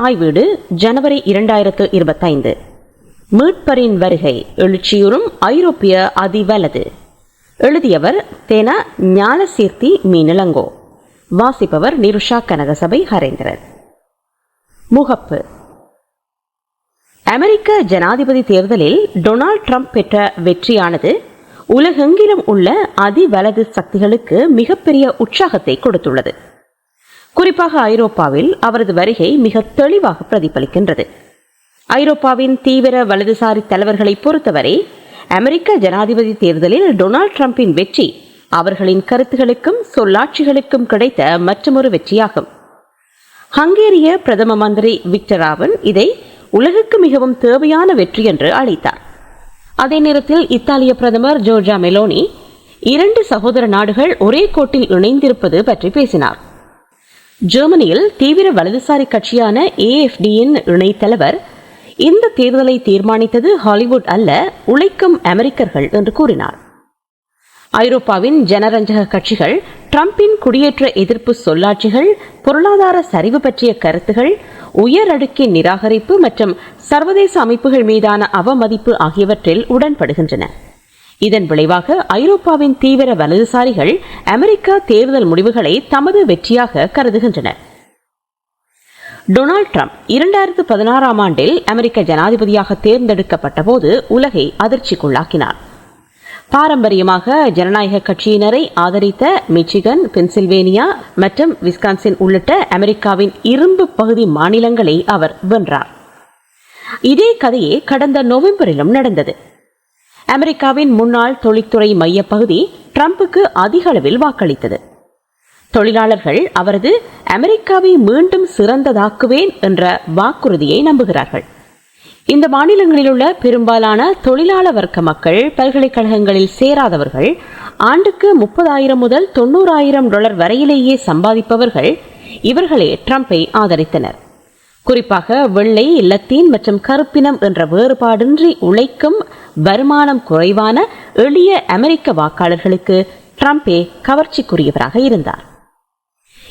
தாய் வீடு ஜனவரி இரண்டாயிரத்து இருபத்தைந்து. மீட்பரின் வருகை எழுச்சியுறும் ஐரோப்பிய அதிவலது. எழுதியவர் தேனா ஞானசீர்த்தி மீனிலங்கோ. வாசிப்பவர் நிருஷா கனகசபை ஹரேந்திரன் முகப்பு. அமெரிக்க ஜனாதிபதி தேர்தலில் டொனால்ட் ட்ரம்ப் பெற்ற வெற்றியானது உலகெங்கிலும் உள்ள அதிவலது சக்திகளுக்கு மிகப்பெரிய உற்சாகத்தை கொடுத்துள்ளது. குறிப்பாக ஐரோப்பாவில் அவரது வருகை மிக தெளிவாக பிரதிபலிக்கின்றது. ஐரோப்பாவின் தீவிர வலதுசாரி தலைவர்களை பொறுத்தவரை அமெரிக்க ஜனாதிபதி தேர்தலில் டொனால்ட் ட்ரம்பின் வெற்றி அவர்களின் கருத்துகளுக்கும் சொல்லாட்சிகளுக்கும் கிடைத்த மற்றொரு வெற்றியாகும். ஹங்கேரிய பிரதம மந்திரி விக்டராவன் இதை உலகுக்கு மிகவும் தேவையான வெற்றி என்று அழைத்தார். அதே நேரத்தில் இத்தாலிய பிரதமர் ஜோர்ஜா மெலோனி இரண்டு சகோதர நாடுகள் ஒரே கோட்டில் இணைந்திருப்பது பற்றி பேசினார். ஜெர்மனியில் தீவிர வலதுசாரி கட்சியான ஏஎஃப்டியின் இணைத்தலைவர் இந்த தேர்தலை தீர்மானித்தது ஹாலிவுட் அல்ல உழைக்கும் அமெரிக்கர்கள் என்று கூறினார். ஐரோப்பாவின் ஜனரஞ்சக கட்சிகள் டிரம்பின் குடியேற்ற எதிர்ப்பு சொல்லாட்சிகள் பொருளாதார சரிவு பற்றிய கருத்துகள் உயரடுக்கின் நிராகரிப்பு மற்றும் சர்வதேச அமைப்புகள் மீதான அவமதிப்பு ஆகியவற்றில் உடன்படுகின்றன. இதன் விளைவாக ஐரோப்பாவின் தீவிர வலதுசாரிகள் அமெரிக்க தேர்தல் முடிவுகளை தமது வெற்றியாக கருதுகின்றனர். டொனால்ட் ட்ரம்ப் இரண்டாயிரத்து பதினாறாம் ஆண்டில் அமெரிக்க ஜனாதிபதியாக தேர்ந்தெடுக்கப்பட்ட போது உலகை அதிர்ச்சிக்குள்ளாக்கினார். பாரம்பரியமாக ஜனநாயக கட்சியினரை ஆதரித்த மிச்சிகன் பென்சில்வேனியா மற்றும் விஸ்கான்சின் உள்ளிட்ட அமெரிக்காவின் இரும்பு பகுதி மாநிலங்களை அவர் வென்றார். இதே கதையே கடந்த நவம்பரிலும் நடந்தது. அமெரிக்காவின் முன்னாள் தொழில்துறை மையப்பகுதி ட்ரம்புக்கு அதிக அளவில் வாக்களித்தது. தொழிலாளர்கள் அவரது அமெரிக்காவை மீண்டும் சிறந்ததாக்குவேன் என்ற வாக்குறுதியை நம்புகிறார்கள். இந்த மாநிலங்களில் உள்ள பெரும்பாலான தொழிலாள வர்க்க மக்கள் பல்கலைக்கழகங்களில் சேராதவர்கள் ஆண்டுக்கு முப்பதாயிரம் முதல் தொண்ணூறாயிரம் டாலர் வரையிலேயே சம்பாதிப்பவர்கள் இவர்களே ட்ரம்பை ஆதரித்தனர். குறிப்பாக வெள்ளை லத்தீன் மற்றும் கருப்பினம் என்ற வேறுபாடின்றி உழைக்கும் வருமானம் குறைவான எளிய அமெரிக்க வாக்காளர்களுக்கு ட்ரம்பே கவர்ச்சிக்குரியவராக இருந்தார்.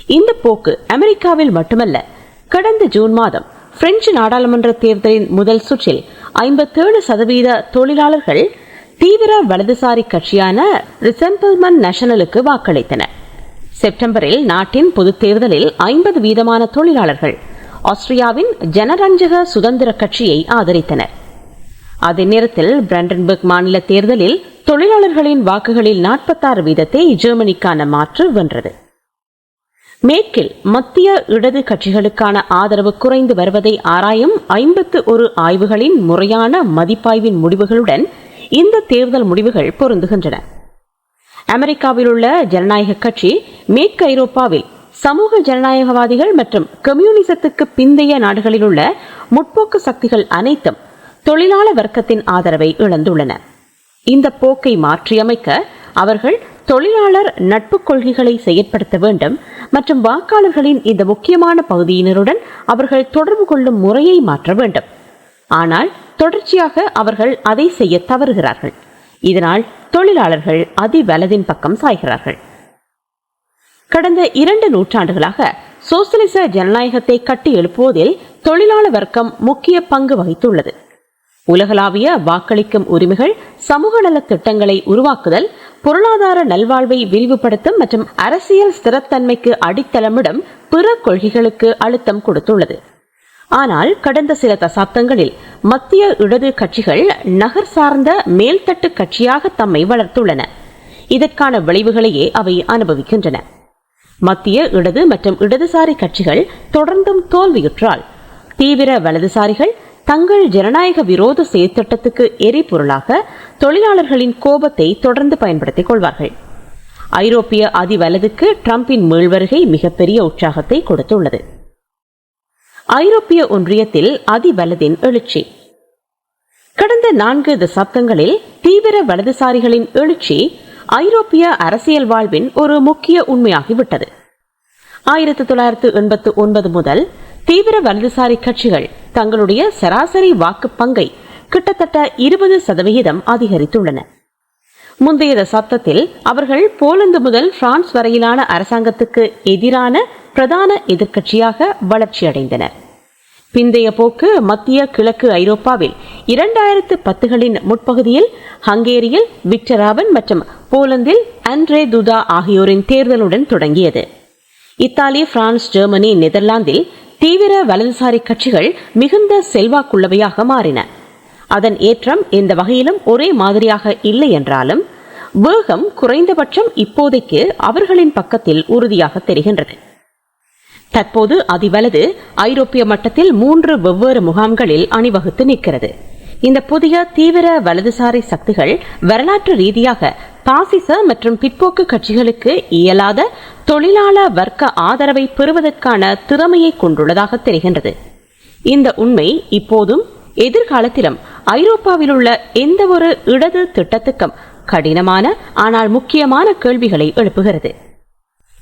இந்த போக்கு அமெரிக்காவில் மட்டுமல்ல கடந்த ஜூன் மாதம் பிரெஞ்சு நாடாளுமன்ற தேர்தலின் முதல் சுற்றில் ஐம்பத்தேழு சதவீத தொழிலாளர்கள் தீவிர வலதுசாரி கட்சியான ரிசம்பிள்மன் நேஷனலுக்கு வாக்களித்தனர். செப்டம்பரில் நாட்டின் பொதுத் தேர்தலில் ஐம்பது வீதமான தொழிலாளர்கள் ஆஸ்திரியாவின் ஜனரஞ்சக சுதந்திர கட்சியை ஆதரித்தனர். அதே நேரத்தில் பிரண்டன்பர்க் மாநில தேர்தலில் தொழிலாளர்களின் வாக்குகளில் நாற்பத்தாறு வீதத்தை ஜெர்மனிக்கான மாற்று வென்றது. மேற்கில் மத்திய இடது கட்சிகளுக்கான ஆதரவு குறைந்து வருவதை ஆராயும் ஐம்பத்து ஒரு ஆய்வுகளின் முறையான மதிப்பாய்வின் முடிவுகளுடன் இந்த தேர்தல் முடிவுகள் பொருந்துகின்றன. அமெரிக்காவில் உள்ள ஜனநாயக கட்சி மேற்கு ஐரோப்பாவில் சமூக ஜனநாயகவாதிகள் மற்றும் கம்யூனிசத்துக்கு பிந்தைய நாடுகளில் உள்ள முற்போக்கு சக்திகள் அனைத்தும் தொழிலாள வர்க்கத்தின் ஆதரவை இழந்துள்ளன. இந்த போக்கை மாற்றியமைக்க அவர்கள் தொழிலாளர் நட்பு கொள்கைகளை செயற்படுத்த வேண்டும் மற்றும் வாக்காளர்களின் இந்த முக்கியமான பகுதியினருடன் அவர்கள் தொடர்பு கொள்ளும் முறையை மாற்ற வேண்டும். ஆனால் தொடர்ச்சியாக அவர்கள் அதை செய்ய தவறுகிறார்கள். இதனால் தொழிலாளர்கள் அதிவலதின் பக்கம் சாய்கிறார்கள். கடந்த இரண்டு நூற்றாண்டுகளாக சோசியலிச ஜனநாயகத்தை கட்டி எழுப்புவதில் தொழிலாள வர்க்கம் முக்கிய பங்கு வகித்துள்ளது. உலகளாவிய வாக்களிக்கும் உரிமைகள் சமூக நல திட்டங்களை உருவாக்குதல் பொருளாதார நல்வாழ்வை விரிவுபடுத்தும் மற்றும் அரசியல் ஸ்திரத்தன்மைக்கு அடித்தளமிடும் பிற கொள்கைகளுக்கு அழுத்தம் கொடுத்துள்ளது. ஆனால் கடந்த சில தசாப்தங்களில் மத்திய இடது கட்சிகள் நகர் சார்ந்த மேல்தட்டு கட்சியாக தம்மை வளர்த்துள்ளன. இதற்கான விளைவுகளையே அவை அனுபவிக்கின்றன. மத்திய இடது மற்றும் இடதுசாரி கட்சிகள் தொடர்ந்தும் தோல்வியுற்றால் தீவிர வலதுசாரிகள் தங்கள் ஜனநாயக விரோத செயற்திட்டத்துக்கு எரிபொருளாக தொழிலாளர்களின் கோபத்தை தொடர்ந்து பயன்படுத்திக் கொள்வார்கள். ஐரோப்பிய அதிவலதுக்கு டிரம்பின் மீள்வருகை மிகப்பெரிய உற்சாகத்தை கொடுத்துள்ளது. ஐரோப்பிய ஒன்றியத்தில் அதிவலதின் எழுச்சி. கடந்த நான்கு தசாப்தங்களில் தீவிர வலதுசாரிகளின் எழுச்சி ஐரோப்பிய அரசியல் வாழ்வின் ஒரு முக்கிய உண்மையாகிவிட்டது. ஆயிரத்தி தொள்ளாயிரத்து எண்பத்து ஒன்பது முதல் தீவிர வலதுசாரி கட்சிகள் தங்களுடைய சராசரி வாக்கு பங்கை கிட்டத்தட்ட இருபது சதவிகிதம் அதிகரித்துள்ளன. முந்தைய தசாப்தத்தில் அவர்கள் போலந்து முதல் பிரான்ஸ் வரையிலான அரசாங்கத்துக்கு எதிரான பிரதான எதிர்க்கட்சியாக வளர்ச்சியடைந்தனர். பிந்தைய போக்கு மத்திய கிழக்கு ஐரோப்பாவில் இரண்டாயிரத்து பத்துகளின் முற்பகுதியில் ஹங்கேரியில் விக்டராவன் மற்றும் போலந்தில் அண்ட்ரே துதா ஆகியோரின் தேர்தலுடன் தொடங்கியது. இத்தாலி பிரான்ஸ் ஜெர்மனி நெதர்லாந்தில் தீவிர வலதுசாரி கட்சிகள் மிகுந்த செல்வாக்குள்ளவையாக மாறின. அதன் ஏற்றம் எந்த வகையிலும் ஒரே மாதிரியாக இல்லை என்றாலும் வேகம் குறைந்தபட்சம் இப்போதைக்கு அவர்களின் பக்கத்தில் உறுதியாக தெரிகின்றது. தற்போது அதிவலது ஐரோப்பிய மட்டத்தில் மூன்று வெவ்வேறு முகாம்களில் அணிவகுத்து நிற்கிறது. இந்த புதிய தீவிர வலதுசாரி சக்திகள் வரலாற்று ரீதியாக பாசிச மற்றும் பிற்போக்கு கட்சிகளுக்கு இயலாத தொழிலாள வர்க்க ஆதரவை பெறுவதற்கான திறமையை கொண்டுள்ளதாக தெரிகின்றது. இந்த உண்மை இப்போதும் எதிர்காலத்திலும் ஐரோப்பாவில் உள்ள எந்த ஒரு இடது திட்டத்துக்கும் கடினமான ஆனால் முக்கியமான கேள்விகளை எழுப்புகிறது.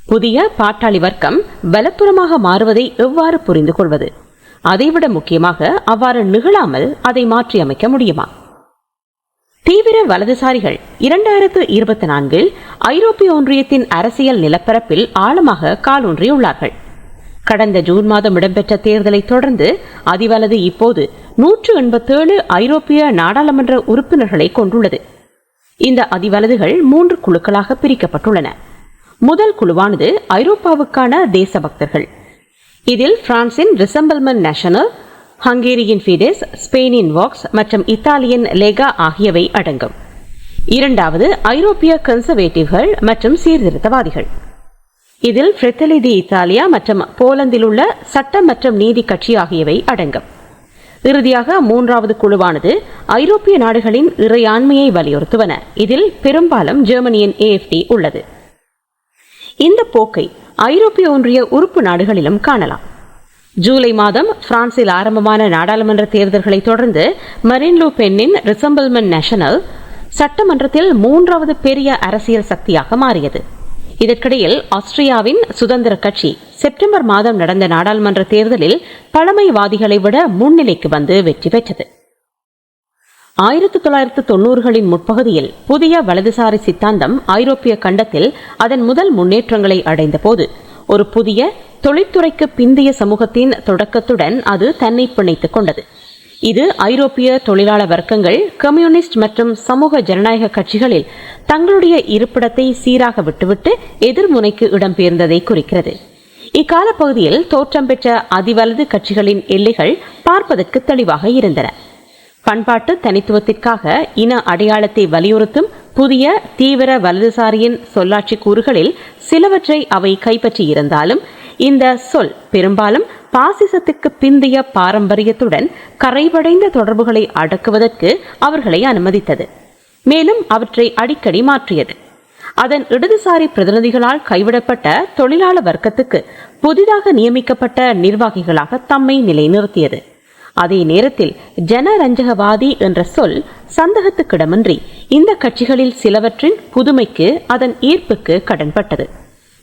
புதிய பாட்டாளி வர்க்கம் பலப்புறமாக மாறுவதை எவ்வாறு புரிந்து கொள்வது? அதைவிட முக்கியமாக அவ்வாறு நிகழாமல் அதை மாற்றியமைக்க முடியுமா? தீவிர வலதுசாரிகள் இரண்டாயிரத்து இருபத்தி நான்கில் ஐரோப்பிய ஒன்றியத்தின் அரசியல் நிலப்பரப்பில் ஆழமாக காலூன்றியுள்ளார்கள் கடந்த ஜூன் மாதம் இடம்பெற்ற தேர்தலை தொடர்ந்து அதிவலது இப்போது நூற்று எண்பத்தேழு ஐரோப்பிய நாடாளுமன்ற உறுப்பினர்களை கொண்டுள்ளது. இந்த அதிவலதுகள் மூன்று குழுக்களாக பிரிக்கப்பட்டுள்ளன. முதல் குழுவானது ஐரோப்பாவுக்கான தேசபக்தர்கள். இதில் பிரான்சின் ரிசம்பிள்மெண்ட் நேஷனல் ஹங்கேரியின் ஃபிடெஸ் ஸ்பெயினின் வாக்ஸ் மற்றும் இத்தாலியன் லெகா ஆகியவை அடங்கும். இரண்டாவது ஐரோப்பிய கன்சர்வேட்டிவ்கள் மற்றும் சீர்திருத்தவாதிகள். இதில் ஃப்ரெத்தலி தி இத்தாலியா மற்றும் போலந்தில் உள்ள சட்டம் மற்றும் நீதி கட்சி ஆகியவை அடங்கும். இறுதியாக மூன்றாவது குழுவானது ஐரோப்பிய நாடுகளின் இறையாண்மையை வலியுறுத்துவன. இதில் பெரும்பாலும் ஜெர்மனியின் ஏஎஃப்டி உள்ளது. இந்த போக்கை ஐரோப்பிய ஒன்றிய உறுப்பு நாடுகளிலும் காணலாம். ஜூலை மாதம் பிரான்சில் ஆரம்பமான நாடாளுமன்ற தேர்தல்களை தொடர்ந்து மரின் லூ பென்னின் ரிசம்பிள்மென் நேஷனல் சட்டமன்றத்தில் மூன்றாவது பெரிய அரசியல் சக்தியாக மாறியது. இதற்கிடையில் ஆஸ்திரியாவின் சுதந்திர கட்சி செப்டம்பர் மாதம் நடந்த நாடாளுமன்ற தேர்தலில் பழமைவாதிகளை விட முன்னிலைக்கு வந்து வெற்றி பெற்றது. ஆயிரத்தி தொள்ளாயிரத்து தொன்னூறுகளின் முற்பகுதியில் புதிய வலதுசாரி சித்தாந்தம் ஐரோப்பிய கண்டத்தில் அதன் முதல் முன்னேற்றங்களை அடைந்தபோது ஒரு புதிய தொழில்துறைக்கு பிந்தைய சமூகத்தின் தொடக்கத்துடன் அது தன்னை பிணைத்துக் கொண்டது. இது ஐரோப்பிய தொழிலாள வர்க்கங்கள் கம்யூனிஸ்ட் மற்றும் சமூக ஜனநாயக கட்சிகளில் தங்களுடைய இருப்பிடத்தை சீராக விட்டுவிட்டு எதிர்முனைக்கு இடம்பெயர்ந்ததை குறிக்கிறது. இக்கால பகுதியில் தோற்றம் பெற்ற அதிவலது கட்சிகளின் எல்லைகள் பார்ப்பதற்கு தெளிவாக இருந்தன. பண்பாட்டு தனித்துவத்திற்காக இன அடையாளத்தை வலியுறுத்தும் புதிய தீவிர வலதுசாரியின் சொல்லாட்சி கூறுகளில் சிலவற்றை அவை கைப்பற்றியிருந்தாலும் இந்த சொல் பெரும்பாலும் பாசிசத்துக்கு பிந்தைய பாரம்பரியத்துடன் கரைபடைந்த தொடர்புகளை அடக்குவதற்கு அவர்களை அனுமதித்தது. மேலும் அவற்றை அடிக்கடி மாற்றியது. அதன் இடதுசாரி பிரதிநிதிகளால் கைவிடப்பட்ட தொழிலாள வர்க்கத்துக்கு புதிதாக நியமிக்கப்பட்ட நிர்வாகிகளாக தம்மை நிலைநிறுத்தியது. அதே நேரத்தில் ஜனரஞ்சகவாதி என்ற சொல் சந்தகத்துக்கிடமின்றி இந்த கட்சிகளில் சிலவற்றின் புதுமைக்கு அதன் ஈர்ப்புக்கு கடன்பட்டது.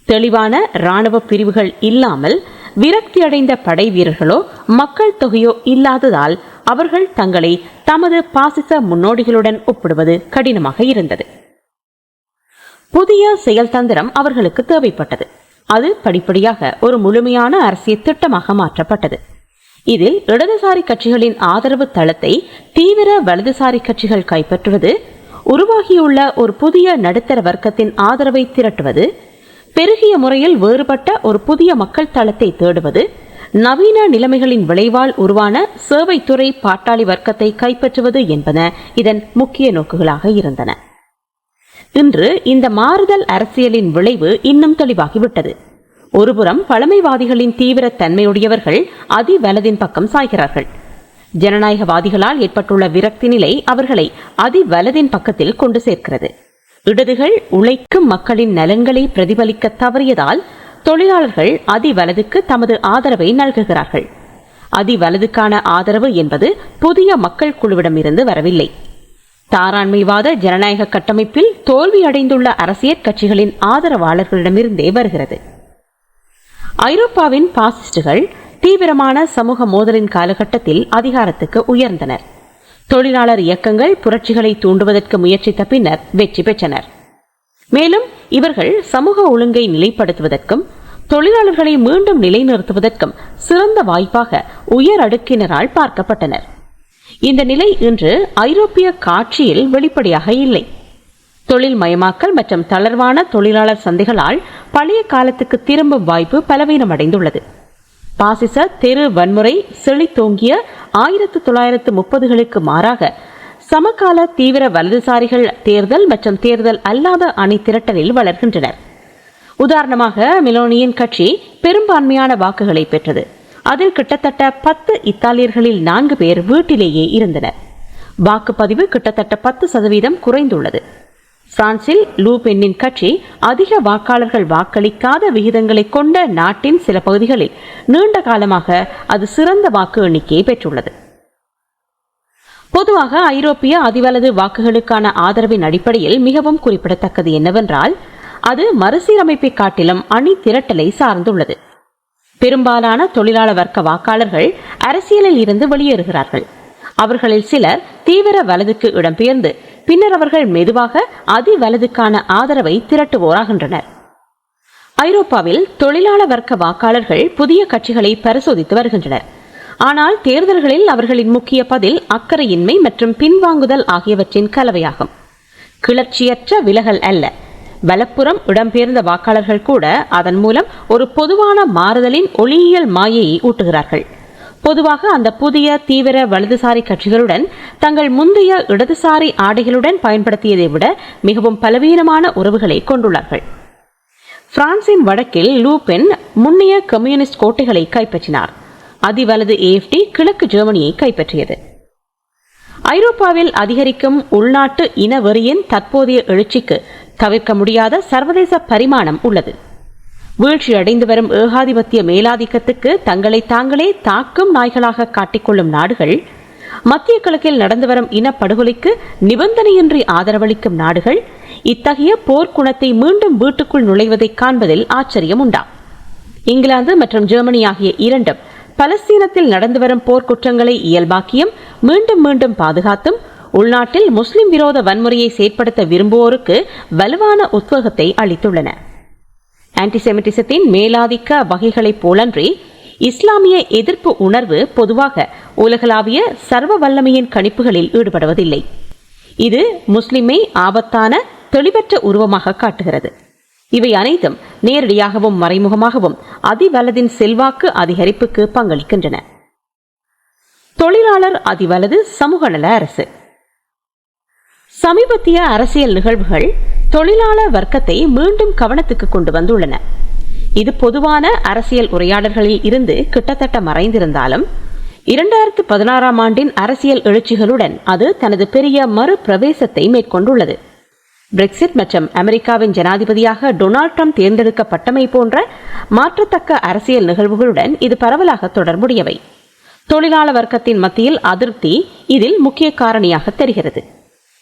தெளிவான இராணுவ பிரிவுகள் இல்லாமல் விரக்தியடைந்த படை வீரர்களோ மக்கள் தொகையோ இல்லாததால் அவர்கள் தங்களை தமது பாசிச முன்னோடிகளுடன் ஒப்பிடுவது கடினமாக இருந்தது. புதிய செயல் தந்திரம் அவர்களுக்கு தேவைப்பட்டது. அது படிப்படியாக ஒரு முழுமையான அரசியல் திட்டமாக மாற்றப்பட்டது. இதில் இடதுசாரி கட்சிகளின் ஆதரவு தளத்தை தீவிர வலதுசாரி கட்சிகள் கைப்பற்றுவது உருவாகியுள்ள ஒரு புதிய நடுத்தர வர்க்கத்தின் ஆதரவை திரட்டுவது பெருகிய முறையில் வேறுபட்ட ஒரு புதிய மக்கள் தளத்தை தேடுவது நவீன நிலைமைகளின் விளைவால் உருவான சேவைத்துறை பாட்டாளி வர்க்கத்தை கைப்பற்றுவது என்பன இதன் முக்கிய நோக்குகளாக இருந்தன. இன்று இந்த மாறுதல் அரசியலின் விளைவு இன்னும் தெளிவாகிவிட்டது. ஒருபுறம் பழமைவாதிகளின் தீவிர தன்மையுடையவர்கள் அதிவலதின் பக்கம் சாய்கிறார்கள். ஜனநாயகவாதிகளால் ஏற்பட்டுள்ள விரக்தி நிலை அவர்களை அதிவலதின் பக்கத்தில் கொண்டு சேர்க்கிறது. இடதுகள் உழைக்கும் மக்களின் நலன்களை பிரதிபலிக்க தவறியதால் தொழிலாளர்கள் அதிவலதுக்கு தமது ஆதரவை நல்குகிறார்கள். அதிவலதுக்கான ஆதரவு என்பது புதிய மக்கள் குழுவிடமிருந்து வரவில்லை. தாராண்மைவாத ஜனநாயக கட்டமைப்பில் தோல்வியடைந்துள்ள அரசியல் கட்சிகளின் ஆதரவாளர்களிடமிருந்தே வருகிறது. ஐரோப்பாவின் பாசிஸ்டுகள் தீவிரமான சமூக மோதலின் காலகட்டத்தில் அதிகாரத்துக்கு உயர்ந்தனர். தொழிலாளர் இயக்கங்கள் புரட்சிகளை தூண்டுவதற்கு முயற்சித்த பின்னர் வெற்றி பெற்றனர். மேலும் இவர்கள் சமூக ஒழுங்கை நிலைப்படுத்துவதற்கும் தொழிலாளர்களை மீண்டும் நிலைநிறுத்துவதற்கும் சிறந்த வாய்ப்பாக உயர் அடுக்கினரால் பார்க்கப்பட்டனர். இந்த நிலை இன்று ஐரோப்பிய காட்சியில் வெளிப்படையாக இல்லை. தொழில் மயமாக்கல் மற்றும் தளர்வான தொழிலாளர் சந்தைகளால் பழைய காலத்துக்கு திரும்பும் வாய்ப்பு பலவீனமடைந்துள்ளது. பாசிச தெரு வன்முறை செழித்தோங்கிய ஆயிரத்து தொள்ளாயிரத்து முப்பதுகளுக்கு மாறாக சமகால தீவிர வலதுசாரிகள் தேர்தல் மற்றும் தேர்தல் அல்லாத அணி திரட்டலில் வளர்கின்றனர். உதாரணமாக மிலோனியின் கட்சி பெரும்பான்மையான வாக்குகளை பெற்றது. அதில் கிட்டத்தட்ட பத்து இத்தாலியர்களில் நான்கு பேர் வீட்டிலேயே இருந்தனர். வாக்குப்பதிவு கிட்டத்தட்ட பத்து சதவீதம் குறைந்துள்ளது. பிரான்சில் லூபென்னின் கட்சி அதிக வாக்காளர்கள் வாக்களிக்காத விகிதங்களை கொண்ட நாட்டின் சில பகுதிகளில் நீண்ட காலமாக அது சிறந்த வாக்கு எண்ணிக்கையை பெற்றுள்ளது. பொதுவாக ஐரோப்பிய அதிவலது வாக்குகளுக்கான ஆதரவின் அடிப்படையில் மிகவும் குறிப்பிடத்தக்கது என்னவென்றால் அது மறுசீரமைப்பை காட்டிலும் அணி திரட்டலை சார்ந்துள்ளது. பெரும்பாலான தொழிலாளர் வர்க்க வாக்காளர்கள் அரசியலில் இருந்து வெளியேறுகிறார்கள். அவர்களில் சிலர் தீவிர வலதுக்கு இடம்பெயர்ந்து பின்னர் அவர்கள் மெதுவாக அதி வலதுக்கான ஆதரவை திரட்டுவோராகின்றனர். ஐரோப்பாவில் தொழிலாள வர்க்க வாக்காளர்கள் புதிய கட்சிகளை பரிசோதித்து வருகின்றனர். ஆனால் தேர்தல்களில் அவர்களின் முக்கிய பதில் அக்கறையின்மை மற்றும் பின்வாங்குதல் ஆகியவற்றின் கலவையாகும். கிளர்ச்சியற்ற விலகல் அல்ல. வலப்புறம் இடம்பெயர்ந்த வாக்காளர்கள் கூட அதன் மூலம் ஒரு பொதுவான மாறுதலின் ஒளியியல் மாயையை ஊட்டுகிறார்கள். பொதுவாக அந்த புதிய தீவிர வலதுசாரி கட்சிகளுடன் தங்கள் முந்தைய இடதுசாரி ஆடைகளுடன் பயன்படுத்தியதை விட மிகவும் பலவீனமான உறவுகளை கொண்டுள்ளார்கள். பிரான்சின் வடக்கில் லூபென் முன்னைய கம்யூனிஸ்ட் கோட்டைகளை கைப்பற்றினார். அதிவலது ஏஎஃப்டி கிழக்கு ஜெர்மனியை கைப்பற்றியது. ஐரோப்பாவில் அதிகரிக்கும் உள்நாட்டு இனவெறியின் தற்போதைய எழுச்சிக்கு தவிர்க்க முடியாத சர்வதேச பரிமாணம் உள்ளது. வீழ்ச்சியடைந்து வரும் ஏகாதிபத்திய மேலாதிக்கத்துக்கு தங்களை தாங்களே தாக்கும் நாய்களாக காட்டிக்கொள்ளும் நாடுகள் மத்திய கிழக்கில் நடந்து வரும் இனப்படுகொலைக்கு நிபந்தனையின்றி ஆதரவளிக்கும் நாடுகள் இத்தகைய போர்க்குணத்தை மீண்டும் வீட்டுக்குள் நுழைவதை காண்பதில் ஆச்சரியம் உண்டா? இங்கிலாந்து மற்றும் ஜெர்மனி ஆகிய இரண்டும் பலஸ்தீனத்தில் நடந்து வரும் போர்க்குற்றங்களை இயல்பாக்கியும் மீண்டும் மீண்டும் பாதுகாத்தும் உள்நாட்டில் முஸ்லிம் விரோத வன்முறையை செயற்படுத்த விரும்புவோருக்கு வலுவான உத்வேகத்தை அளித்துள்ளன. ஆன்டிசெமிட்டிசத்தின் மேலாதிக்க வகைகளைப் போலன்றி இஸ்லாமிய எதிர்ப்பு உணர்வு பொதுவாக உலகளாவிய சர்வ வல்லமையின் கணிப்புகளில் ஈடுபடுவதில்லை. இது முஸ்லிமை ஆபத்தான தெளிவற்ற உருவமாக காட்டுகிறது. இவை அனைத்தும் நேரடியாகவும் மறைமுகமாகவும் அதிவலதின் செல்வாக்கு அதிகரிப்புக்கு பங்களிக்கின்றன. தொழிலாளர் அதிவலது சமூக நல அரசு. சமீபத்திய அரசியல் நிகழ்வுகள் தொழிலாளர் வர்க்கத்தை மீண்டும் கவனத்துக்கு கொண்டு வந்துள்ளன. இது பொதுவான அரசியல் உரையாடல்களில் இருந்து கிட்டத்தட்ட மறைந்திருந்தாலும் இரண்டாயிரத்து பதினாறாம் ஆண்டின் அரசியல் எழுச்சிகளுடன் அது தனது பெரிய மறு பிரவேசத்தை மேற்கொண்டுள்ளது. பிரெக்சிட் மற்றும் அமெரிக்காவின் ஜனாதிபதியாக டொனால்ட் ட்ரம்ப் தேர்ந்தெடுக்கப்பட்டமை போன்ற மாற்றத்தக்க அரசியல் நிகழ்வுகளுடன் இது பரவலாக தொடர்புடையவை. தொழிலாளர் வர்க்கத்தின் மத்தியில் அதிருப்தி இதில் முக்கிய காரணியாக தெரிகிறது.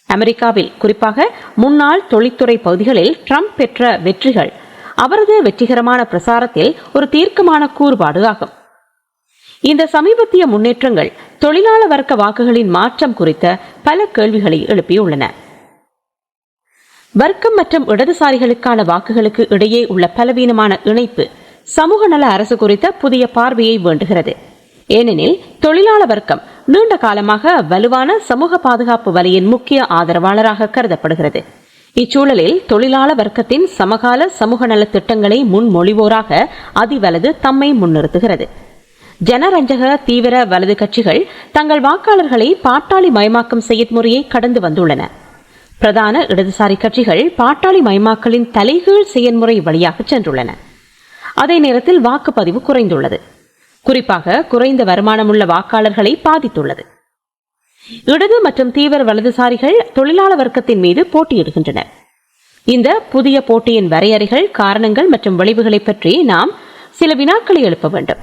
அமெரிக்காவில் குறிப்பாக முன்னாள் தொழில்துறை பகுதிகளில் ட்ரம்ப் பெற்ற வெற்றிகள். அவரது வெற்றிகரமான பிரசாரத்தில் ஒரு தீர்க்கமான கூறுபாடு ஆகும். இந்த சமீபத்திய முன்னேற்றங்கள் தொழிலாளர் வர்க்க வாக்குகளின் மாற்றம் குறித்த பல கேள்விகளை எழுப்பியுள்ளன. வர்க்கம் மற்றும் இடதுசாரிகளுக்கான வாக்குகளுக்கு இடையே உள்ள பலவீனமான இணைப்பு சமூக நல அரசு குறித்த புதிய பார்வையை வேண்டுகிறது. ஏனெனில் தொழிலாள வர்க்கம் நீண்ட காலமாக வலுவான சமூக பாதுகாப்பு வலையின் முக்கிய ஆதரவாளராக கருதப்படுகிறது. இச்சூழலில் தொழிலாள வர்க்கத்தின் சமகால சமூக நல திட்டங்களை முன்மொழிவோராக அதிவலது தம்மை முன்னிறுத்துகிறது. ஜனரஞ்சக தீவிர வலது கட்சிகள் தங்கள் வாக்காளர்களை பாட்டாளி மயமாக்கும் செயற்முறையை கடந்து வந்துள்ளன. பிரதான இடதுசாரி கட்சிகள் பாட்டாளி மயமாக்கலின் தலைகீழ் செயல்முறை வழியாக சென்றுள்ளன. அதே நேரத்தில் வாக்குப்பதிவு குறைந்துள்ளது. குறிப்பாக குறைந்த வருமானமுள்ள வாக்காளர்களை பாதித்துள்ளது. இடது மற்றும் தீவிர வலதுசாரிகள் தொழிலாளர் வர்க்கத்தின் மீது போட்டியிடுகின்றனர். இந்த புதிய போட்டியின் வரையறைகள் காரணங்கள் மற்றும் விளைவுகளை பற்றி நாம் சில வினாக்களை எழுப்ப வேண்டும்.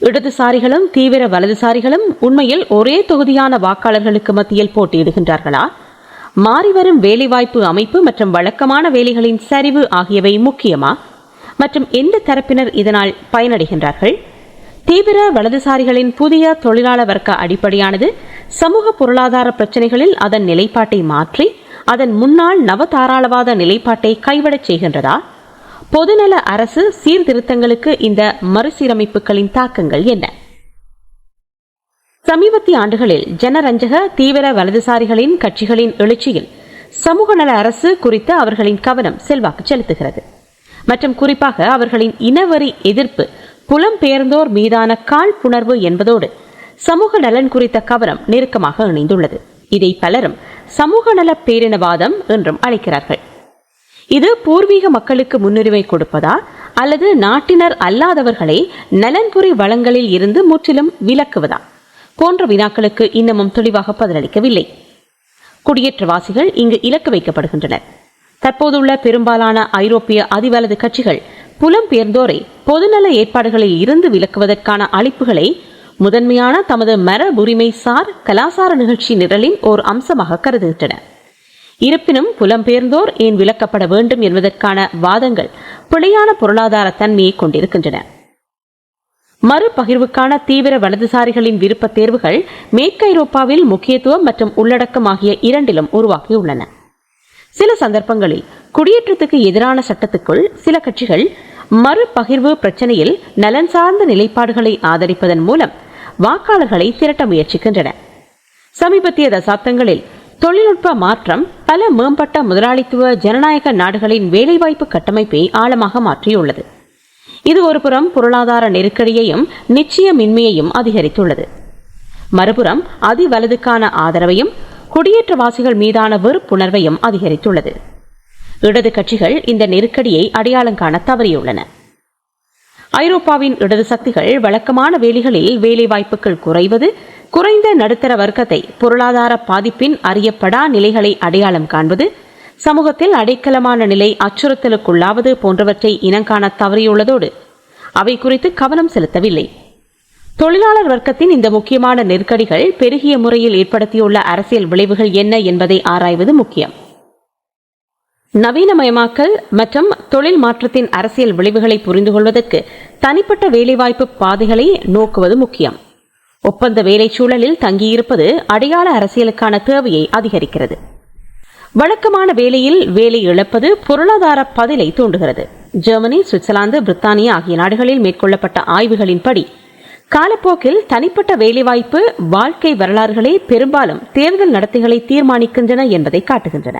இடதுசாரிகளும் தீவிர வலதுசாரிகளும் உண்மையில் ஒரே தொகுதியான வாக்காளர்களுக்கு மத்தியில் போட்டியிடுகின்றார்களா? மாறிவரும் வேலைவாய்ப்பு அமைப்பு மற்றும் வழக்கமான வேலைகளின் சரிவு ஆகியவை முக்கியமா? மற்றும் எந்த தரப்பினர் இதனால் பயனடைகின்றார்கள்? தீவிர வலதுசாரிகளின் புதிய தொழிலாளர் வர்க்க அடிப்படையானது சமூக பொருளாதார பிரச்சனைகளில் அதன் நிலைப்பாட்டை மாற்றி அதன் முன்னாள் நவதாராளவாத நிலைப்பாட்டை கைவிடச் செய்கின்றதா? பொதுநல அரசு சீர்திருத்தங்களுக்கு இந்த மறுசீரமைப்புகளின் தாக்கங்கள் என்ன? சமீபத்திய ஆண்டுகளில் ஜனரஞ்சக தீவிர வலதுசாரிகளின் கட்சிகளின் எழுச்சியில் சமூக நல அரசு குறித்து அவர்களின் கவனம் செல்வாக்கு செலுத்துகிறது. மற்றும் குறிப்பாக அவர்களின் இனவரி எதிர்ப்பு புலம்பெயர்ந்தோர் மீதான காழ்ப்புணர்வு என்பதோடு சமூக நலன் குறித்த கவனம் நெருக்கமாக இணைந்துள்ளது. இதை பலரும் சமூக நல பேரினவாதம் என்றும் அழைக்கிறார்கள். இது பூர்வீக மக்களுக்கு முன்னுரிமை கொடுப்பதா அல்லது நாட்டினர் அல்லாதவர்களை நலன்புரி வளங்களில் இருந்து முற்றிலும் விலக்குவதா போன்ற வினாக்களுக்கு இன்னமும் தெளிவாக பதிலளிக்கவில்லை. குடியேற்றவாசிகள் இங்கு இலக்கு வைக்கப்படுகின்றனர். தற்போதுள்ள பெரும்பாலான ஐரோப்பிய அதிவலது கட்சிகள் புலம்பெயர்ந்தோரை பொதுநல ஏற்பாடுகளில் இருந்து விலக்குவதற்கான அளிப்புகளை முதன்மையான தமது மரபுரிமை சார் கலாசார நிகழ்ச்சி நிரலின் ஓர் அம்சமாக கருதுகின்றன. இருப்பினும் புலம்பெயர்ந்தோர் ஏன் விலக்கப்பட வேண்டும் என்பதற்கான வாதங்கள் பிழையான பொருளாதார தன்மையை கொண்டிருக்கின்றன. மறுபகிர்வுக்கான தீவிர வலதுசாரிகளின் விருப்ப தேர்வுகள் மேற்கு ஐரோப்பாவில் முக்கியத்துவம் மற்றும் உள்ளடக்கம் ஆகிய இரண்டிலும் உருவாகியுள்ளன. சில சந்தர்ப்பங்களில் குடியேற்றத்துக்கு எதிரான சட்டத்துக்குள் சில கட்சிகள் மறுபகிர்வு பிரச்சனையில் நலன் சார்ந்த நிலைப்பாடுகளை ஆதரிப்பதன் மூலம் வாக்காளர்களை திரட்ட முயற்சிக்கின்றன. சமீபத்திய தசாப்தங்களில் தொழில்நுட்ப மாற்றம் பல மேம்பட்ட முதலாளித்துவ ஜனநாயக நாடுகளின் வேலைவாய்ப்பு கட்டமைப்பை ஆழமாக மாற்றியுள்ளது. இது ஒருபுறம் பொருளாதார நெருக்கடியையும் நிச்சயமின்மையையும் அதிகரித்துள்ளது. மறுபுறம் அதிவலதுக்கான ஆதரவையும் குடியேற்றவாசிகள் மீதான வெறுப்புணர்வையும் அதிகரித்துள்ளது. இடது கட்சிகள் இந்த நெருக்கடியை அடையாளம் காண தவறியுள்ளன. ஐரோப்பாவின் இடது சக்திகள் வழக்கமான வேலைகளில் வேலைவாய்ப்புகள் குறைவது குறைந்த நடுத்தர வர்க்கத்தை பொருளாதார பாதிப்பின் அறியப்படா நிலைகளை அடையாளம் காண்பது சமூகத்தில் அடைக்கலமான நிலை அச்சுறுத்தலுக்குள்ளாவது போன்றவற்றை இனங்காண தவறியுள்ளதோடு அவை குறித்து கவனம் செலுத்தவில்லை. தொழிலாளர் வர்க்கத்தின் இந்த முக்கியமான நெருக்கடிகள் பெருகிய முறையில் ஏற்படுத்தியுள்ள அரசியல் விளைவுகள் என்ன என்பதை ஆராய்வது முக்கியம். நவீனமயமாக்கல் மற்றும் தொழில் மாற்றத்தின் அரசியல் விளைவுகளை புரிந்து கொள்வதற்கு தனிப்பட்ட வேலைவாய்ப்பு பாதைகளை நோக்குவது முக்கியம். ஒப்பந்த வேலை சூழலில் தங்கியிருப்பது அடையாள அரசியலுக்கான தேவையை அதிகரிக்கிறது. வழக்கமான வேலையில் வேலை இழப்பது பொருளாதார பதிலை தூண்டுகிறது. ஜெர்மனி சுவிட்சர்லாந்து பிரித்தானியா ஆகிய நாடுகளில் மேற்கொள்ளப்பட்ட ஆய்வுகளின்படி காலப்போக்கில் தனிப்பட்ட வேலைவாய்ப்பு வாழ்க்கை வரலாறுகளே பெரும்பாலும் தேர்தல் நடத்தைகளை தீர்மானிக்கின்றன என்பதை காட்டுகின்றன.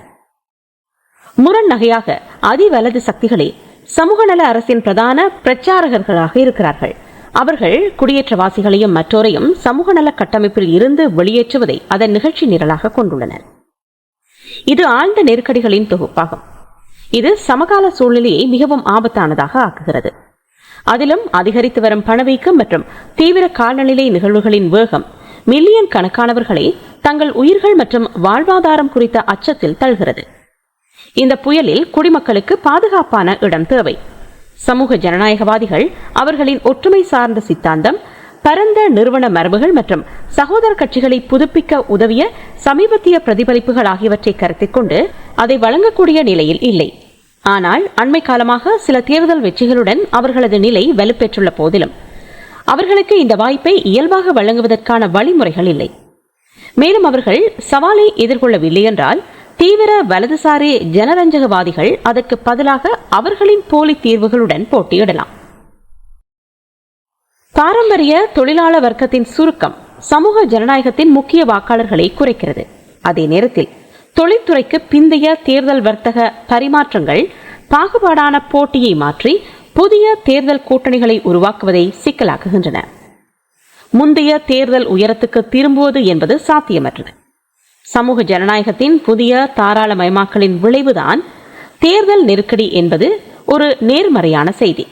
முரண் நகையாக அதிவலது சக்திகளே சமூக நல அரசின் பிரதான பிரச்சாரகர்களாக இருக்கிறார்கள். அவர்கள் குடியேற்றவாசிகளையும் மற்றோரையும் சமூக நல கட்டமைப்பில் இருந்து வெளியேற்றுவதை அதன் நிகழ்ச்சி நிரலாக கொண்டுள்ளனர். இது ஆழ்ந்த நெருக்கடிகளின் தொகுப்பாகும். இது சமகால சூழ்நிலையை மிகவும் ஆபத்தானதாக ஆக்குகிறது. அதிலும் அதிகரித்து வரும் பணவீக்கம் மற்றும் தீவிர காலநிலை நிகழ்வுகளின் வேகம். மில்லியன் கணக்கானவர்களை தங்கள் உயிர்கள் மற்றும் வாழ்வாதாரம் குறித்த அச்சத்தில் தள்கிறது இந்த புயலில் குடிமக்களுக்கு பாதுகாப்பான இடம் தேவை. சமூக ஜனநாயகவாதிகள் அவர்களின் ஒற்றுமை சார்ந்த சித்தாந்தம் பரந்த நிறுவன மரபுகள் மற்றும் சகோதர கட்சிகளை புதுப்பிக்க உதவிய சமீபத்திய பிரதிபலிப்புகள் ஆகியவற்றை கருத்தில் கொண்டு அதை வழங்கக்கூடிய நிலையில் இல்லை. ஆனால் அண்மை காலமாக சில தேர்தல் வெற்றிகளுடன் அவர்களது நிலை வலுப்பெற்றுள்ள போதிலும் அவர்களுக்கு இந்த வாய்ப்பை இயல்பாக வழங்குவதற்கான வழிமுறைகள் இல்லை. மேலும் அவர்கள் சவாலை எதிர்கொள்ளவில்லை என்றால் தீவிர வலதுசாரி ஜனரஞ்சகவாதிகள் அதற்கு பதிலாக அவர்களின் போலி தீர்வுகளுடன் போட்டியிடலாம். பாரம்பரிய தொழிலாளர் வர்க்கத்தின் சுருக்கம் சமூக ஜனநாயகத்தின் முக்கிய வாக்காளர்களை குறைக்கிறது. அதே நேரத்தில் தொழில்துறைக்கு பிந்தைய தேர்தல் வர்த்தக பரிமாற்றங்கள் பாகுபாடான போட்டியை மாற்றி புதிய தேர்தல் கூட்டணிகளை உருவாக்குவதை சிக்கலாக்குகின்றன. முந்தைய தேர்தல் உயரத்துக்கு திரும்புவது என்பது சாத்தியமற்றது. சமூக ஜனநாயகத்தின் புதிய தாராளமயமாக்கலின் விளைவுதான் தேர்தல் நெருக்கடி என்பது ஒரு நேர்மறையான செய்தி.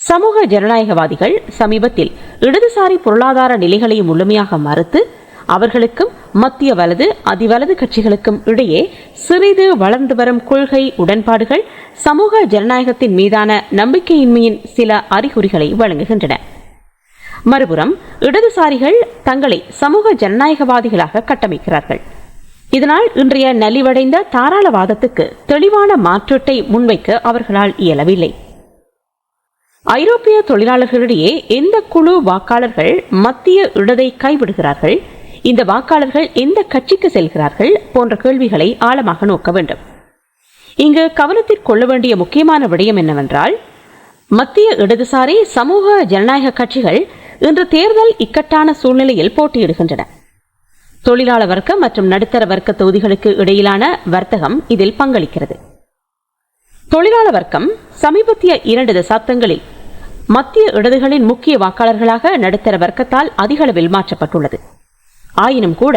சமூக ஜனநாயகவாதிகள் சமீபத்தில் இடதுசாரி பொருளாதார நிலைகளை முழுமையாக மறுத்து அவர்களுக்கும் மத்திய வலது அதிவலது கட்சிகளுக்கும் இடையே சிறிது வளர்ந்து வரும் கொள்கை உடன்பாடுகள் சமூக ஜனநாயகத்தின் மீதான நம்பிக்கையின்மையின் சில அறிகுறிகளை வழங்குகின்றன. மறுபுறம் இடதுசாரிகள் தங்களை சமூக ஜனநாயகவாதிகளாக கட்டமைக்கிறார்கள். இதனால் இன்றைய நலிவடைந்த தாராளவாதத்துக்கு தெளிவான மாற்றத்தை முன்வைக்க அவர்களால் இயலவில்லை. ஐரோப்பிய தொழிலாளர்களிடையே எந்த குழு வாக்காளர்கள் மத்திய இடதை கைவிடுகிறார்கள்? இந்த வாக்காளர்கள் எந்த கட்சிக்கு செல்கிறார்கள் போன்ற கேள்விகளை ஆழமாக நோக்க வேண்டும். இங்கு கவனத்தில் கொள்ள வேண்டிய முக்கியமான விடயம் என்னவென்றால் மத்திய இடதுசாரி சமூக ஜனநாயக கட்சிகள் இன்று தேர்தல் இக்கட்டான சூழ்நிலையில் போட்டியிடுகின்றன. தொழிலாளர் வர்க்க மற்றும் நடுத்தர வர்க்க தொகுதிகளுக்கு இடையிலான வர்த்தகம் இதில் பங்களிக்கிறது. தொழிலாளர் வர்க்கம் சமீபத்திய இரண்டு தசாப்தங்களில் மத்திய இடதுகளின் முக்கிய வாக்காளர்களாக நடுத்தர வர்க்கத்தால் அதிகளவில் மாற்றப்பட்டுள்ளது. ஆயினும் கூட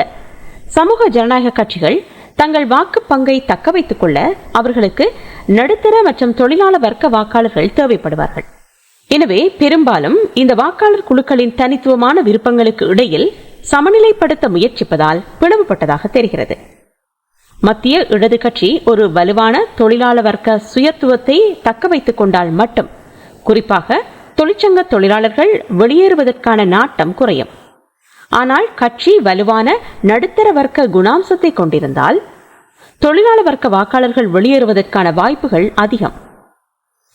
சமூக ஜனநாயக கட்சிகள் தங்கள் வாக்கு பங்கை தக்க வைத்துக் கொள்ள அவர்களுக்கு நடுத்தர மற்றும் தொழிலாள வர்க்க வாக்காளர்கள் தேவைப்படுவார்கள். எனவே பெரும்பாலும் இந்த வாக்காளர் குழுக்களின் தனித்துவமான விருப்பங்களுக்கு இடையில் சமநிலைப்படுத்த முயற்சிப்பதால் பிளவுபட்டதாக தெரிகிறது. மத்திய இடது கட்சி ஒரு வலுவான தொழிலாள வர்க்க சுயத்துவத்தை தக்க வைத்துக் கொண்டால் மட்டும் குறிப்பாக தொழிற்சங்க தொழிலாளர்கள் வெளியேறுவதற்கான நாட்டம் குறையும். ஆனால் கட்சி வலுவான நடுத்தர வர்க்க குணாம்சத்தை கொண்டிருந்தால் தொழிலாள வர்க்க வாக்காளர்கள் வெளியேறுவதற்கான வாய்ப்புகள் அதிகம்.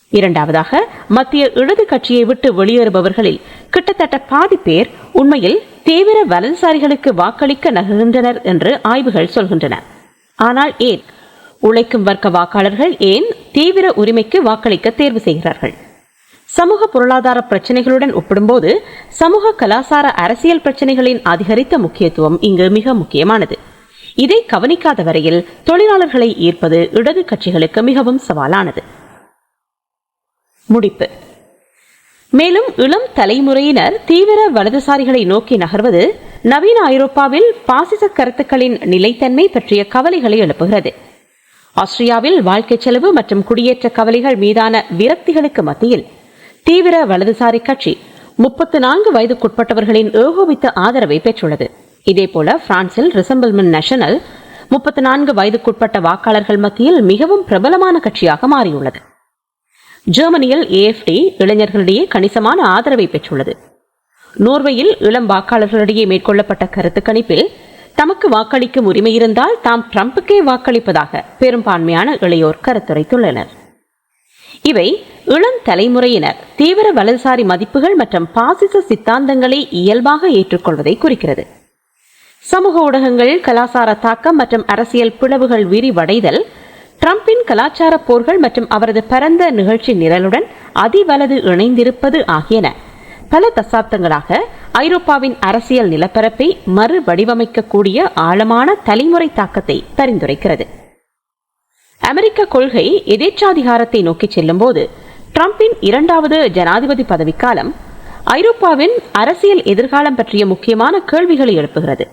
இரண்டாவதாக மத்திய இடது கட்சியை விட்டு வெளியேறுபவர்களில் கிட்டத்தட்ட பாதி பேர் உண்மையில் தீவிர வலதுசாரிகளுக்கு வாக்களிக்க நகர்கின்றனர் என்று ஆய்வுகள் சொல்கின்றன. ஆனால் ஏன்? உழைக்கும் வர்க்க வாக்காளர்கள் ஏன் தீவிர உரிமைக்கு வாக்களிக்க தேர்வு செய்கிறார்கள்? சமூக பொருளாதார பிரச்சனைகளுடன் ஒப்பிடும்போது சமூக கலாசார அரசியல் பிரச்சனைகளின் அதிகரித்த முக்கியத்துவம் இங்கு மிக முக்கியமானது. இதை கவனிக்காத வரையில் தொழிலாளர்களை ஈர்ப்பது இடது கட்சிகளுக்கு மிகவும் சவாலானது. முடிப்பு. மேலும் இளம் தலைமுறையினர் தீவிர வலதுசாரிகளை நோக்கி நகர்வது நவீன ஐரோப்பாவில் பாசிச கருத்துக்களின் நிலைத்தன்மை பற்றிய கவலைகளை எழுப்புகிறது. ஆஸ்திரியாவில் வாழ்க்கை செலவு மற்றும் குடியேற்ற கவலைகள் மீதான விரக்திகளுக்கு மத்தியில் தீவிர வலதுசாரி கட்சி முப்பத்து நான்கு வயதுக்குட்பட்டவர்களின் ஏகோபித்த ஆதரவை பெற்றுள்ளது. இதேபோல பிரான்சில் ரிசம்பிள்மென் நேஷனல் முப்பத்தி நான்கு வயதுக்குட்பட்ட வாக்காளர்கள் மத்தியில் மிகவும் பிரபலமான கட்சியாக மாறியுள்ளது. ஜெர்மனியில் ஏஎஃப்டி இளைஞர்களிடையே கணிசமான ஆதரவை பெற்றுள்ளது. நோர்வேயில் இளம் வாக்காளர்களிடையே மேற்கொள்ளப்பட்ட கருத்து கணிப்பில் தமக்கு வாக்களிக்கும் உரிமை இருந்தால் தாம் ட்ரம்புக்கே வாக்களிப்பதாக பெரும்பான்மையான இளையோர் கருத்துரைத்துள்ளனர். இவை இளம் தலைமுறையினர் தீவிர வலதுசாரி மதிப்புகள் மற்றும் பாசிச சித்தாந்தங்களை இயல்பாக ஏற்றுக்கொள்வதை குறிக்கிறது. சமூக ஊடகங்கள் கலாசார தாக்கம் மற்றும் அரசியல் பிளவுகள் விரிவடைதல் டிரம்பின் கலாச்சார போர்கள் மற்றும் அவரது பரந்த நிகழ்ச்சி நிரலுடன் அதிவலது இணைந்திருப்பது ஆகியன பல தசாப்தங்களாக ஐரோப்பாவின் அரசியல் நிலப்பரப்பை மறுவடிவமைக்கக்கூடிய ஆழமான தலைமுறை தாக்கத்தை பரிந்துரைக்கிறது. அமெரிக்க கொள்கை எதேச்சாதிகாரத்தை நோக்கி செல்லும் போது டிரம்பின் இரண்டாவது ஜனாதிபதி பதவிக்காலம் ஐரோப்பாவின் அரசியல் எதிர்காலம் பற்றிய முக்கியமான கேள்விகளை எழுப்புகிறது.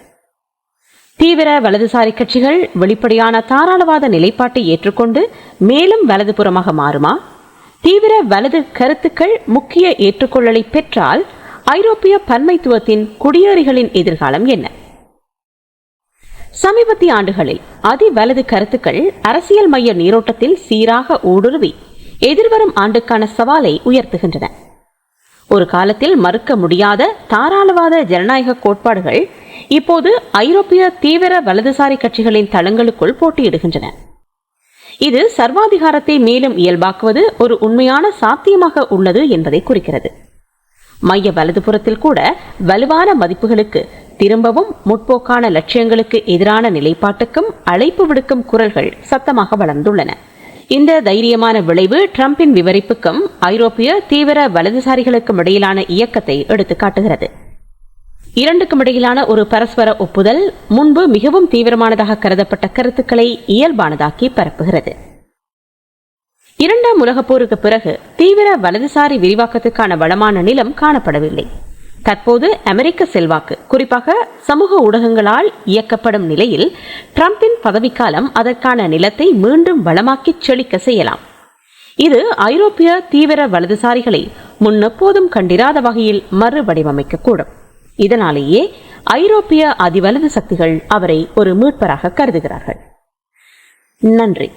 தீவிர வலதுசாரி கட்சிகள் வெளிப்படையான தாராளவாத நிலைப்பாட்டை ஏற்றுக்கொண்டு மேலும் வலதுபுறமாக மாறுமா? தீவிர வலது கருத்துக்கள் முக்கிய ஏற்றுக்கொள்ளலை பெற்றால் ஐரோப்பிய பன்மைத்துவத்தின் குடியேறிகளின் எதிர்காலம் என்ன? சமீபத்திய ஆண்டுகளில் அதி வலது கருத்துக்கள் அரசியல் மைய நீரோட்டத்தில் சீராக ஊடுருவி எதிர்வரும் ஆண்டுக்கான சவாலை உயர்த்துகின்றன. ஒரு காலத்தில் மறுக்க முடியாத தாராளவாத ஜனநாயக கோட்பாடுகள் இப்போது ஐரோப்பிய தீவிர வலதுசாரி கட்சிகளின் தளங்களுக்குள் போட்டியிடுகின்றன. இது சர்வாதிகாரத்தை மேலும் இயல்பாக்குவது ஒரு உண்மையான சாத்தியமாக உள்ளது என்பதை குறிக்கிறது. மைய வலதுபுறத்தில் கூட வலுவான மதிப்புகளுக்கு திரும்பவும் முற்போக்கான லட்சியங்களுக்கு எதிரான நிலைப்பாட்டுக்கும் அழைப்பு விடுக்கும் குரல்கள் சத்தமாக வளர்ந்துள்ளன. இந்த தைரியமான விளைவு டிரம்பின் விவரிப்புக்கும் ஐரோப்பிய தீவிர வலதுசாரிகளுக்கும் இடையிலான இயக்கத்தை எடுத்துக்காட்டுகிறது இரண்டுக்கும் இடையிலான ஒரு பரஸ்பர ஒப்புதல் முன்பு மிகவும் தீவிரமானதாக கருதப்பட்ட கருத்துக்களை இயல்பானதாக்கி பரப்புகிறது. இரண்டாம் உலகப் போருக்கு பிறகு தீவிர வலதுசாரி விரிவாக்கத்துக்கான வளமான நிலம் காணப்படவில்லை. தற்போது அமெரிக்க செல்வாக்கு குறிப்பாக சமூக ஊடகங்களால் இயக்கப்படும் நிலையில் டிரம்பின் பதவிக்காலம் அதற்கான நிலத்தை மீண்டும் வளமாக்கி செழிக்க செய்யலாம். இது ஐரோப்பிய தீவிர வலதுசாரிகளை முன்னெப்போதும் கண்டிராத வகையில் மறுவடிவமைக்கக்கூடும். இதனாலேயே ஐரோப்பிய அதிவலது சக்திகள் அவரை ஒரு மீட்பராக கருதுகிறார்கள். நன்றி.